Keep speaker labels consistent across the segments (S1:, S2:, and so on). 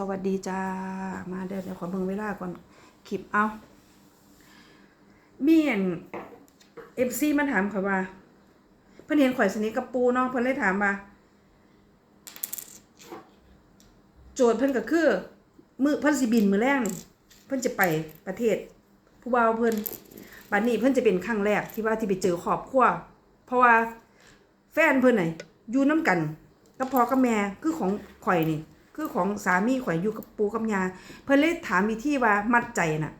S1: สวัสดีจ้า มาเดี๋ยวเดี๋ยวขอเบิ่งเวลาก่อนคลิปเอาเมีอันเอฟซีมันถามข่อยว่า เพิ่นเห็นข่อยสนิทกับปูเนาะเพิ่นเลยถามว่า โจทย์เพิ่นก็คือมือเพิ่นสิบินมือแรกนี่เพิ่นจะไปประเทศ ผู้บ่าวเพิ่นบัดนี้เพิ่นจะเป็นครั้งแรกที่ว่าที่ไปเจอครอบครัวเพราะว่าแฟนเพิ่นน่ะอยู่น้กันกับพ่อกับแม่คือของข่อยนี่ คือของสามีข่อยอยู่กับปูกับยาเพิ่นเลยถามวิธีว่ามัดใจน่ะ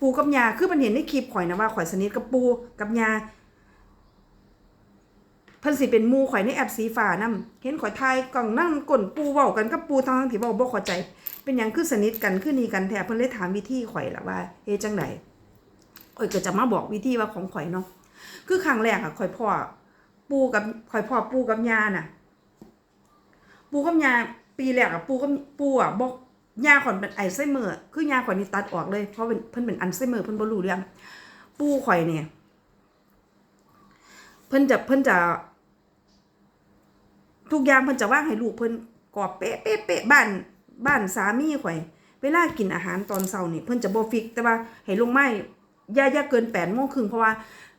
S1: ปูกับยาคือมันเห็นในคลิปข่อยนะว่าข่อยสนิทกับปูกับยาเพิ่นสิเป็นมูข่อยในแอปสีฟ้านํเห็นข่อยทายกล่องนั่งก้นปูเว้ากันกับปูทางที่เว้าบ่เข้าใจ เป็นหยังคือสนิทกันคือนี่กันแท้เพิ่นเลยถามวิธีข่อยล่ะว่าเฮ็ดจังไดข่อยก็จะมาบอกวิธีว่าของข่อยเนาะคือครั้งแรกอะข่อยพ่อปูกับข่อยพ่อปูกับยาน่ะ ปูกับยา ปีแรกอะปูกับปูอะบอกยาขอยเป็นไอไซเมอร์คือยาขอยนี่ตัดออกเลย เพราะเป็นเพิ่นเป็นอัลไซเมอร์เพิ่นบ่รู้เรื่อง ปูข่อยเนี่ย เพิ่นจะเพิ่นจะ ทุกอย่างเพิ่นจะว่างให้ลูกเพิ่นกอบเป๊ะเป๊ะเป๊ะบ้านบ้านสามีข่อย เวลากินอาหารตอนเช้านี่เพิ่นจะบ่ฟิก แต่ว่าให้ลงไม้ย่าย่าเกิน8โมงครึ่งเพราะว่า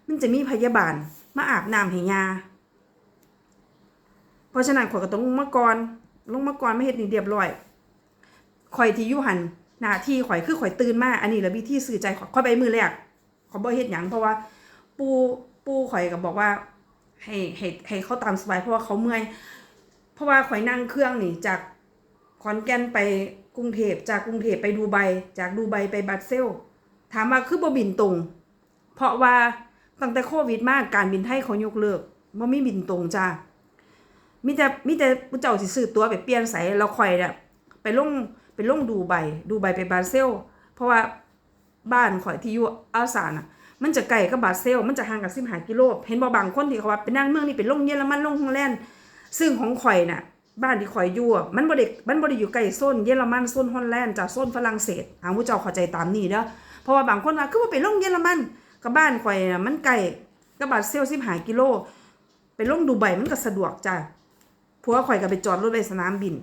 S1: มันจะมีพยาบาลมาอาบน้ำให้ยาเพราะฉะนั้นข่อยก็ต้องลงมาก่อน ลงมาก่อนไม่เฮ็ดนี่เรียบร้อยข่อยที่อยู่หันหน้าที่ข่อยคือข่อยตื่นมาอันนี้ละวิธีสื่อใจข่อยข่อยไปมือแรกข่อยบ่เฮ็ดหยังเพราะว่า ปูปูข่อยก็บอกว่า ให้ให้ให้เขาตามสบายเพราะว่าเขาเมื่อยเพราะว่าข่อยนั่งเครื่องนี่จากขอนแก่นไปกรุงเทพจากกรุงเทพไปดูไบจากดูไบไปบรัสเซลถามว่าคือบ่บินตรง เพราะว่าตั้งแต่โควิดมาการบินไทยเขายกเลิกบ่มีบินตรงจ้า มีแต่มีแต่ผู้เจ้าสิซื้อตัวไปเปลี่ยนใส่เราข่อยเนี่ยไปลงไปลงดูใบดูใบไปบราเซล เพราะว่าบ้านข่อยที่อยู่อาซาน่ะ มันจะไกลกับบราเซล มันจะห่างกับสิบหากิโล เห็นบ่บางคนที่เขาว่าไปนั่งเมืองนี่ไปลงเยอรมันลงฮอลแลนด์ซึ่งของข่อยน่ะ บ้านที่ข่อยอยู่มันบ่ได้มันบ่ได้อยู่ใกล้โซนเยอรมันโซนฮอลแลนด์จากโซนฝรั่งเศสหาผู้เจ้าเข้าใจตามนี้เด้อเพราะว่าบางคนว่าคือว่าไปลงเยอรมันกับบ้านข่อยน่ะมันไกลกับบราเซลสิบหากิโลไปลงดูไบมันก็สะดวกจ้ะ ผัวข่อยก็ไปจอดรถไว้สนามบิน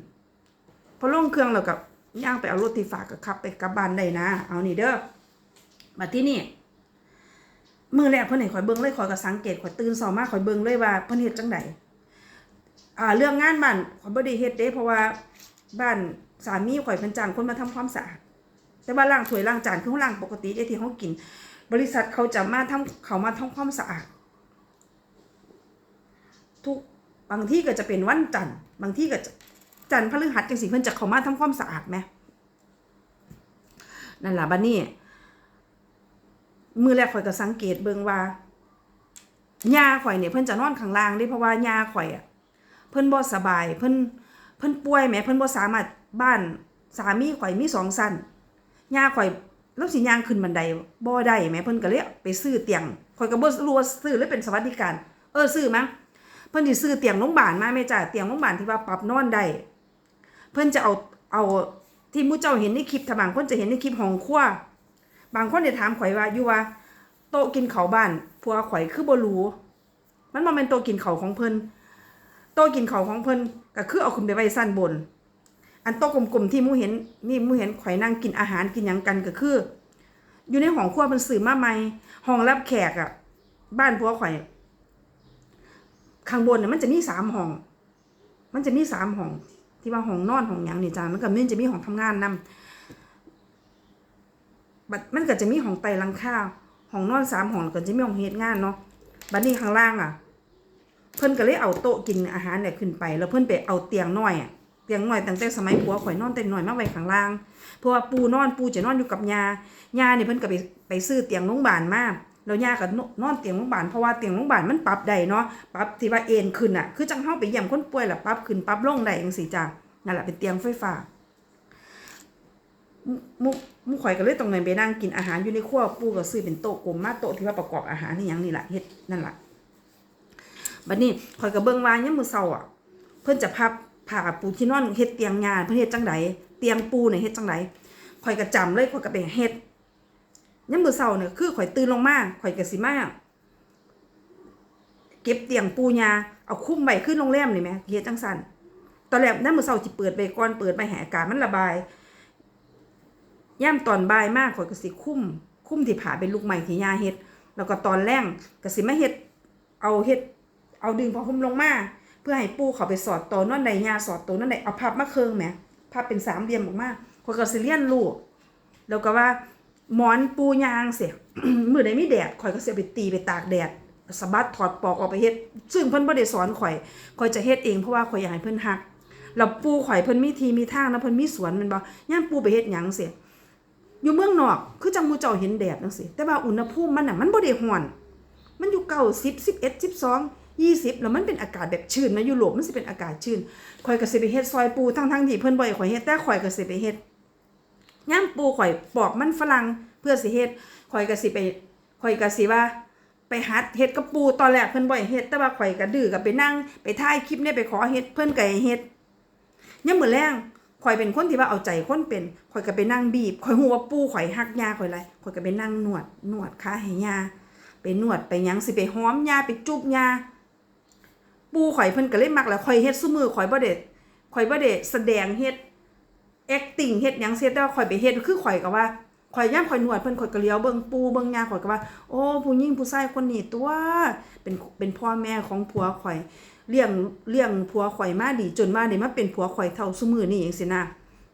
S1: พอลงเครื่องแล้วกับย่างไปเอารถที่ฝากก็ขับไปกลับบ้านได้นะ เอานี่เด้อมาที่นี่มือแรกเพิ่นให้ข่อยเบิ่งเลยข่อยก็สังเกตข่อยตื่นเช้ามาข่อยเบิ่งเลยว่าเพิ่นเฮ็ดจังไดอ่าเรื่องงานบ้านข่อยบ่ได้เฮ็ดเด้ เพราะว่าบ้านสามีข่อยเพิ่นจ้างคนมาทำความสะอาดแต่ว่าล้างถ้วยล้างจานคือล้างปกติได้ที่เฮากิน บริษัทเขาจะมาทำเขามาทำความสะอาดทุก บางที่ก็จะเป็นวันจันทร์บางที่ก็จันทร์พฤหัสจังสิเพิ่นจะเข้ามาทำความสะอาดไหมนั่นล่ะบัดนี้มือแรกข่อยก็สังเกตเบิ่งว่าญาข่อยเนี่ยเพิ่นจะนอนข้างล่างเด้เพราะว่าญาข่อยอะเพิ่นบ่สบาย เพิ่นเพิ่นป่วยแหมเพิ่นบ่สามารถบ้านสามีข่อยมีสองสั้นญาข่อยแล้วสิย่างขึ้นบันไดบ่ได้แหมเพิ่นก็เลยไปซื้อเตียงข่อยก็บ่รู้ว่าซื้อหรือเป็นสวัสดิการ เออซื้อมั้ง เพิ่นสิซื้อเตียงโรงพยาบาลมาแม่จ้าเตียงโรงพยาบาลที่ว่าปรับนอนได้เพิ่นจะเอาเอาที่มู้เจ้าเห็นในคลิปถ้าบางคนจะเห็นในคลิปห้องครัวบางคนจะถามข่อยว่าอยู่ว่าโต๊ะกินข้าวบ้านผัวข่อยคือบ่รู้มันบ่แม่นโต๊ะกินข้าวของเพิ่นโต๊ะกินข้าวของเพิ่นก็คือเอาขึ้นไปไว้สั้นบน อันโต๊ะกลมๆที่มูเห็นนี่มูเห็นข่อยนั่งกินอาหารกินหยังกันก็คือ อยู่ในห้องครัวเพิ่นซื้อมาใหม่ห้องรับแขกอะบ้านผัวข่อย ข้างบนเนี่ยมันจะมีสามห้อง มันจะมีสามห้อง ที่ว่าห้องนอนห้องหยังนี่จ้ามันก็มันจะมีห้องทำงานนำบัดมันก็จะมีห้องไต่หลังคาห้องนอนสามห้องก็จะมีห้องเฮ็ดงานเนาะบัดนี้ข้างล่างอะ เพิ่นก็เลยเอาโต๊ะกินอาหารเนี่ยขึ้นไป แล้วเพิ่นไปเอาเตียงน้อยอะเตียงน้อยตั้งแต่สมัยผัวข่อยนอนเต็มน้อยมาไว้ข้างล่างเพราะว่าปูนอนปูจะนอนอยู่กับยายาเนี่ยเพิ่นก็ไปไปซื้อเตียงโรงพยาบาลมา แล้วยาก็นอนเตียงโรงพยาบาลเพราะว่าเตียงโรงพยาบาลมันปรับได้เนาะปรับที่ว่าเอ็นขึ้นอะคือจังเฮาไปเยี่ยมคนป่วยล่ะปรับขึ้นปรับลงได้จังซี่จ้ะนั่นแหละเป็นเตียงไฟฟ้ามุกมุกข่อยก็เลยตรงนั้นไปนั่งกินอาหารอยู่ในครัวปูก็ซื้อเป็นโต๊ะกลมมาโต๊ะที่ว่าประกอบอาหารนี่ยังนี่แหละเฮ็ดนั่นแหละบัดนี้ข่อยก็เบิ่งว่ายามมื้อเช้าอะ เพิ่อนจะพับผ้าปูที่นอนเฮ็ดเตียงงานเพิ่นเฮ็ดจังไดเตียงปูเนี่ยเฮ็ดจังไดข่อยก็จำเลยข่อยก็ไปเฮ็ด ยามมื้อเช้าเนี่ยคือข่อยตื่นลงมาข่อยก็สิมาเก็บเตียงปูยาเอาคุ้มไว้ขึ้นโรงแรมนี่แหมเฮ็ดจังซั่นตอนแรกน้ำมือเศร้าจิเปิดไปก่อนเปิดไปแหกามันระบายย่ามตอนบ่ายมากข่อยก็สิคุ้ม คุ้มที่ผ่าเป็นลูกใหม่ที่ยาเฮ็ด แล้วก็ตอนแรงก็สิมาเฮ็ด เอาเฮ็ด เอาดึงพอคุ้มลงมา เพื่อให้ปูเขาไปสอดตัวนอนใดยาสอดตัวนั่นใดเอาพับมาเคิงแหมพับเป็นสามเหลี่ยมออกมาข่อยก็สิเลียนรู้แล้วก็ว่า หมอนปูยางเสียมือใดมีแดดข่อยก็สิเอาไปตีไปตากแดดสะบัดถอดปอกออกไปเฮ็ด ซึ่งเพิ่นบ่ได้สอนข่อยข่อยจะเฮ็ดเองเพราะว่าข่อยอยากให้เพิ่นฮักแล้วปูข่อยเพิ่นมีทีมีทางนะเพิ่นมีสวนมันบ่ย่ามปูไปเฮ็ดหยังเสียอยู่เมืองนอกคือจังหมู่เจ้าเห็นแดดจังซี่แต่ว่าอุณหภูมิมันน่ะมันบ่ได้ร้อน มันอยู่เก้าสิบสิบเอ็ดสิบสองยี่สิบแล้วมันเป็นอากาศแบบชื้นนะยุโรปมันสิเป็นอากาศชื้นข่อยก็สิไปเฮ็ดซอยปูทั้งทั้งๆที่เพิ่นบ่ให้ข่อยเฮ็ดแต่ข่อยก็สิไปเฮ็ด ย่ามปูข่อยปอกมันฝรั่งเพื่อสิเฮ็ดข่อยก็สิไปข่อยก็สิว่า ไปหัดเฮ็ดกับปูตอนแรกเพิ่นบ่ให้เฮ็ดแต่ว่าข่อยก็ดื้อก็ไปนั่งไปถ่ายคลิปเนี่ยไปขอเฮ็ดเพิ่นก็ให้เฮ็ดยังมื้อแรงข่อยเป็นคนที่ว่าเอาใจคนเป็นข่อยก็ไปนั่งบีบข่อยฮู้ว่าปูข่อยฮักยาข่อยหลายข่อยก็ไปนั่งนวดนวดขาให้ยาไปนวดไปยังสิไปหอมยาไปจุบยาปูข่อยเพิ่นก็เลยมักแล้วข่อยเฮ็ดซุมือข่อยบ่ได้ข่อยบ่ได้แสดงเฮ็ด acting เฮ็ดหยังเสียแต่ว่าข่อยไปเฮ็ดคือข่อยก็ว่าข่อยย่ามข่อยนวดเพิ่นข่อยก็เลี้ยวเบิ่งปูเบิ่งยาข่อยก็ว่าโอ้ผู้หญิงผู้ชายคนนี้ตัวเป็นเป็นพ่อแม่ของผัวข่อยเลี้ยงเลี้ยงผัวข่อยมาดีจนมาได้มาเป็นผัวข่อยเท่าซุมือนี่จังซี่นะ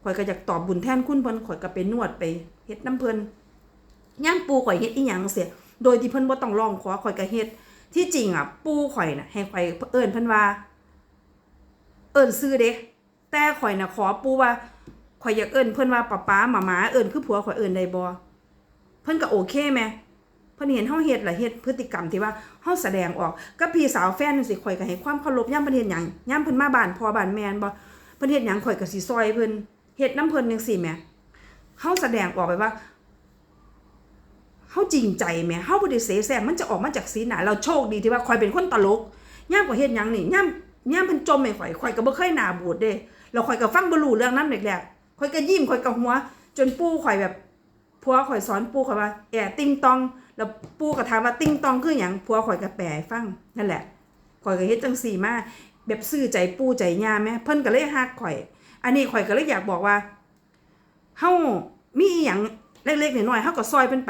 S1: ข่อยก็อยากตอบบุญแทนคุณเพิ่นข่อยก็ไปนวดไปเฮ็ดน้ำเพิ่นย่างปูข่อยเฮ็ดอีหยังเสียโดยที่เพิ่นบ่ต้องร้องขอข่อยก็เฮ็ดที่จริงอะปูข่อยน่ะให้ข่อยเอิ้นเพิ่นว่า เอิ้นซื้อเด้แต่ข่อยน่ะขอปูว่า ข่อยอยากเอิ้นเพิ่นว่าป๊าป๊าหมาหมาเอิ้นคือผัวข่อยเอิ้นได้บ่เพิ่นก็โอเคแหมเพิ่นเห็นเฮาเฮ็ดละเฮ็ดพฤติกรรมที่ว่าเฮาแสดงออกกับพี่สาวแฟนจังซี่ข่อยก็ให้ความเคารพยามเพิ่นเฮ็ดหยังยามเพิ่นมาบ้านพ่อบ้านแม่นบ่เพิ่นเฮ็ดหยังข่อยก็สิซอยเพิ่นเฮ็ดนํเพิ่นจังซี่แหมเฮาแสดงออกไปว่าเฮาจริงใจแหมเฮาบ่ได้เสแสร้งมันจะออกมาจากสีหน้าเราโชคดีที่ว่าข่อยเป็นคนตลกยามข่อยเฮ็ดหยังนี่ยามยามเพิ่นจมให้ข่อยข่อยก็บ่เคยหน้าบูดเด้แล้วข่อยก็ฟังบ่รู้เรื่องนำแรกๆ ข่อยก็ยิ้มข่อยก็หัว จนปู่ข่อยแบบผัวข่อยสอนปู่ข่อยว่าแอะติงตอง แล้วปู่ก็ถามว่าติ้งตองคืออย่างผัวข่อยก็แปลฟังนั่นแหละข่อยก็เฮ็ดจังสี่มาแบบซื่อใจปู่ใจย่าแม่เพิ่นก็เลยฮักข่อย อันนี้ข่อยก็เลยอยากบอกว่าเฮามีอีหยังเล็กๆน้อยๆเฮาก็ซอยเพิ่นไป